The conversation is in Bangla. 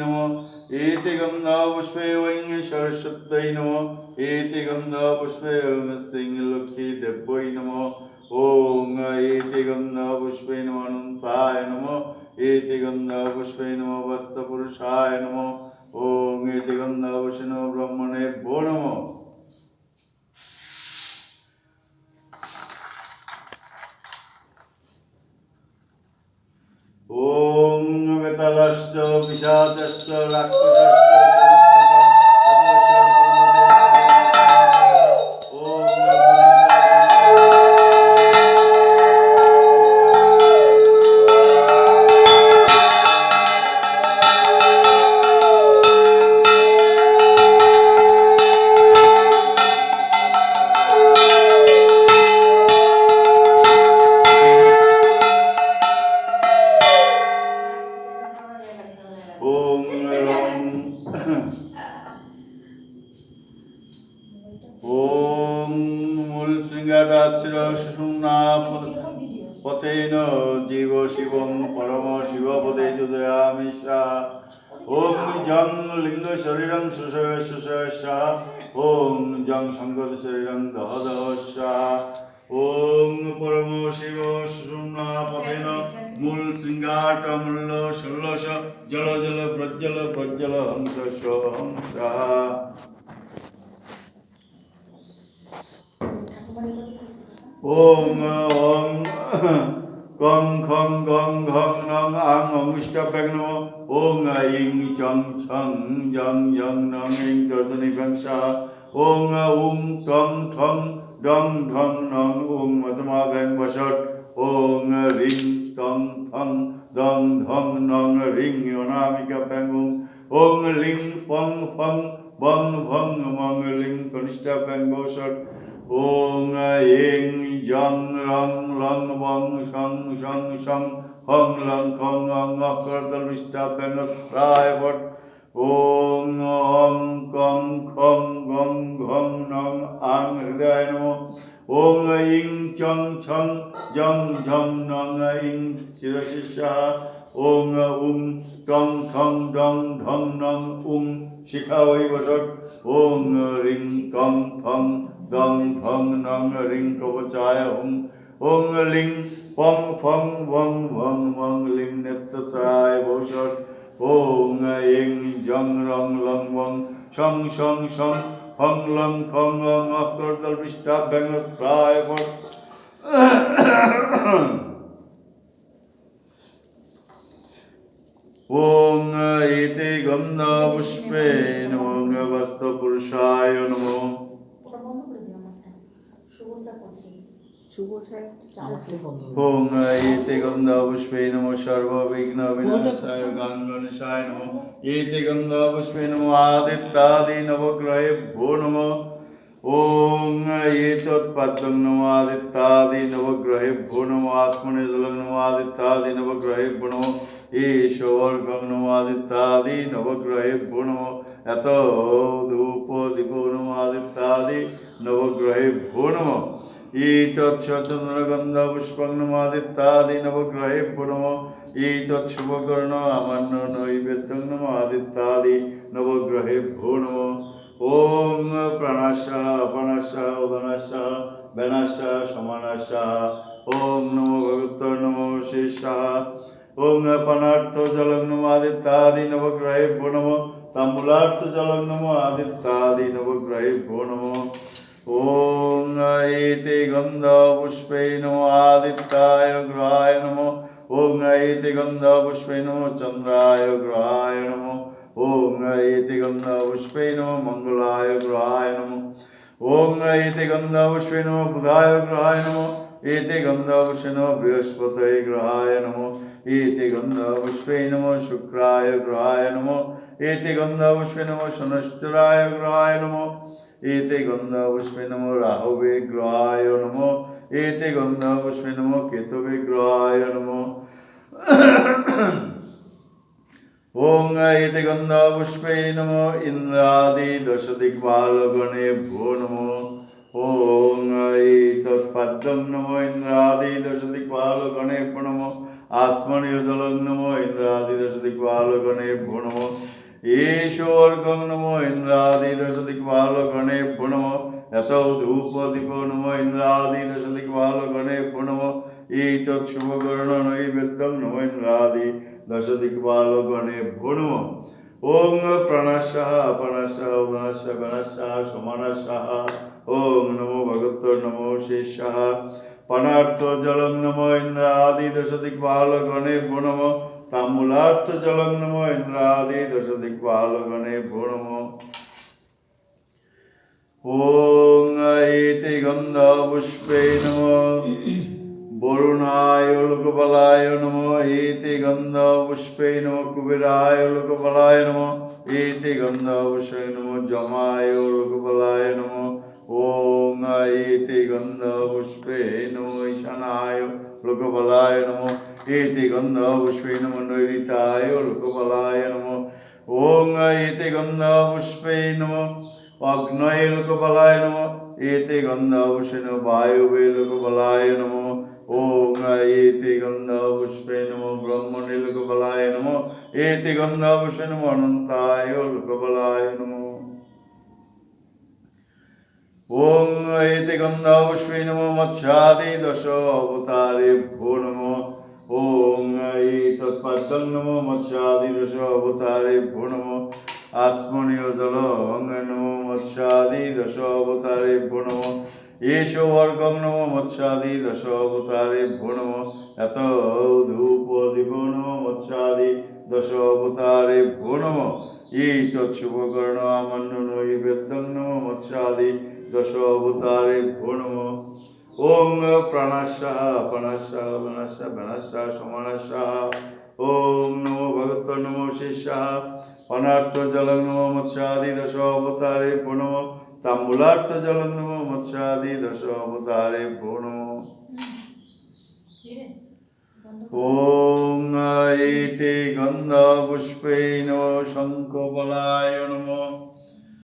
नमो एति गन्धापुष्पे वैं सरस्वत्यै नमो एति गन्धापुष्पे श्रीलक्ष्मी देव्यै नमो ॐ एति गन्धापुष्पे नमो अनन्ताय नमो एति गन्धापुष्पे नमो वस्तपुरुषाय नमो ॐ एति गन्धापुष्पे नमो ब्रह्मणे भो नमो নরশ্চ বিষাদশ্চ রাক্ষসশ্চ পথেন জীব শিবং পরম শিব পদে যুদয়ামিষা ওম জং লিঙ্গ শরীরং সুষয় সুষয়সা ওম জং সংগত শরীরং দহ দহসা ওম পরম শিব সুষুম্না পথেন মূল শৃঙ্গাট মূল্য ষোলশ জল জল প্রজ্জল প্রজ্জল হংস হংসা ওম ওম কং খং গং ঘং নং আং অঙ্গুষ্টাভ্যাং নম ওং ইং চং ছং জং জং নং ইং দর্দনি ভংসা ওং উং টং ঠং ডং ঢং নং ওং মধুমা ভ্যাং বসট ওং রিং টং থং দং ধং নং রিং অনামিকা ফ্যাং ওং ওং লিং পং ফং বং ভং মং লিং কনিষ্ঠা ফ্যাং বসট ওং ইং জং রং লং বং সং সং সং হং লং খং অং অক্ষরতল ফ্যাং প্রায় ভট ওং অং কং খং গং ঘং নং আং হৃদয় নমঃ ওং ইং চং ছং জং ঝং নং ইং শিরশিষা ওং উং টং ঠং ডং ঢং নং উং শিখা ওই বসট ওং রিং টং থং দং ঢং নং রিং কবচায় হুং ওং লিং পং ফং বং ভং মং লিং নেত্রত্রায় বসট ওং ইং জং রং লং বং সং সং সং হং লং খং অং অক্ষরতল পৃষ্ঠাভ্যাং প্রায় ভট ওং এতে গন্ধা পুষ্পে নমো বস্তপুরুষায় নমো। শুভ সাহেব চালাতে বন্ধ ওং এতে গন্ধা পুষ্পে নমো। বিনাশায় গাঙ্গণেশায় নমো এতে নবগ্রহে ভো নমো। ওং এতৎপদ্মং নমো নবগ্রহে ভো নমো। নবগ্রহে ভো নমো আদিত্যাদি নবগ্রহে ভো নমো এত ধূপ দীপ নমো। আদিত্যাদি নবগ্রহে ভো নমো ঈতৎসচন্দ্রগন্ধ পুষ্পং নমাদিত্যাদি নবগ্রহে নম ঈতৎশুভকর্ণ আমান্য নৈবেদ্যং নম আদিত্যাদি নবগ্রহে ভো নম ওম প্রাণাশা অপানাশা উদনাশা বেনাশা সমানাশা ওম নমো ভগবত নমো শেষা ওম পানার্থ জলং নম আদিত্যাদি ॐ ऐति गन्धपुष्पे नो आदित्याय ग्रहाय नमो ॐ ऐति गन्धपुष्पे नो चन्द्राय ग्रहाय नमो ॐ ऐति गन्धपुष्पे नो मङ्गलाय ग्रहाय नमो ॐ ऐति गन्धपुष्पे नो बुधाय ग्रहाय नमो एते गन्धपुष्पे नो बृहस्पतये ग्रहाय नमो एते गन्धपुष्पे नमो शुक्राय ग्रहाय नमो एते गन्धपुष्पे नमो शनश्चराय ग्रहाय नमो এতে গন্ধপুষ্পে নম রাহবে গ্রহায় নম। এতে গন্ধপুষ্পে নম কেতবে গ্রহায় নম। ওং এতে গন্ধপুষ্পে নম ইন্দ্রাদি দশ দিগ্বালগণে ভো নম। ওং তৎপাদ্যম নম ইন্দ্রাদি দশ দিগ্বালগণে ভো নম। আসমনীয় দলং ইন্দ্রাদি দশ দিগ্বালগণে ভো নম। ईश्वर्गं नमो इन्द्रादिदशदिक्पालगणेभ्यो नमो यतो धूपदीपो नमो इन्द्रादिदशदिक्पालगणेभ्यो नमो एतत्शुभकर्णनैवेद्यं नमो इन्द्रादि दशदिक्पालगणेभ्यो नमो ॐ प्रणशः अपनशः उदनशः गणशः सुमनशः ॐ नमो भगवतो नमो शेषः पणार्थ जलं তামুলার্থ জলগ্নম ইন্দ্রাদি দশদিকপালগণে ভূণম। ওং ইতি গন্ধ পুষ্পে নম। বরুণায় লোকবলায় নম। ইতি গন্ধ পুষ্পে নম। কুবেরায় লোকবলায় নম। ইতি গন্ধ পুষ্পে নম। জমায় লোকবলায় নম। ॐ एति गन्धपुष्पेन ईशानाय लोकबलाय नमो एति गन्धपुष्पेन मनोरिताय लोकबलाय नमो ॐ एति गन्धपुष्पे नमो अग्नये लोकबलाय नमो एति गन्धपुष्पे नमो वायुवे लोकबलाय नमो ॐ एति गन्धपुष्पे नमो ब्रह्मणे लोकबलाय नमो एति गन्धपुष्पे नमो अनन्ताय लोकबलाय नमो ওম এতে গন্ধাপুষ্পে নম, মৎস্যাদি দশ অবতারে ভো নম। ওম তৎপদ্ম নম, মৎস্যাদি দশ অবতারে ভো নম। আসমনীয় জল নমো, মৎস্যাদি দশ অবতারে ভো নম। এষ বর্গং নম, মৎস্যাদি দশ অবতারে ভো নম। এত ধূপ দিব নম, মৎস্যাদি দশ অবতারে ভো নম। এই তৎশুভকর্ণ আমান্য নৈবেদ্যং নম, মৎস্যাদি দশ অবতারে ভো নম ওং প্রাণাশাহ পণাশাহ বনশাহ বনশাহ সমানশাহ ওম নমো ভগবত, নমো শিষ্যাহ অনার্থ জলং নমো মৎস্যাদি দশ অবতারে ভো নম তাম্বুলার্থ জলং নমো মৎস্যাদি দশ অবতারে ওম ইতি গন্ধ পুষ্পে নমো শঙ্খ বলায় নমো।